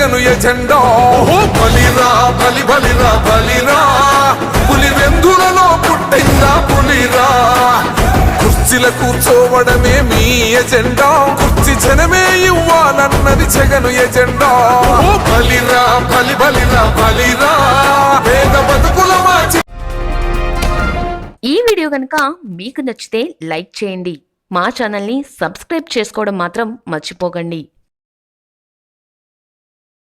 ఎగను agenda బలిరా బలి బలిరా బలిరా. పులి వెందులలో పుట్టిందా పులిరా? కుర్చీల కూర్చోవడమే మీ ఎజెండా. కుర్చీ జనమే ఇవ్వాలన్నది జగను ఎజెండా. బలిరా బలి బలిరా బలిరా. పేద బతుకుల మార్చి ఈ వీడియో కనుక మీకు నచ్చితే లైక్ చేయండి. మా ఛానల్ని సబ్స్క్రైబ్ చేసుకోవడం మాత్రం మర్చిపోకండి.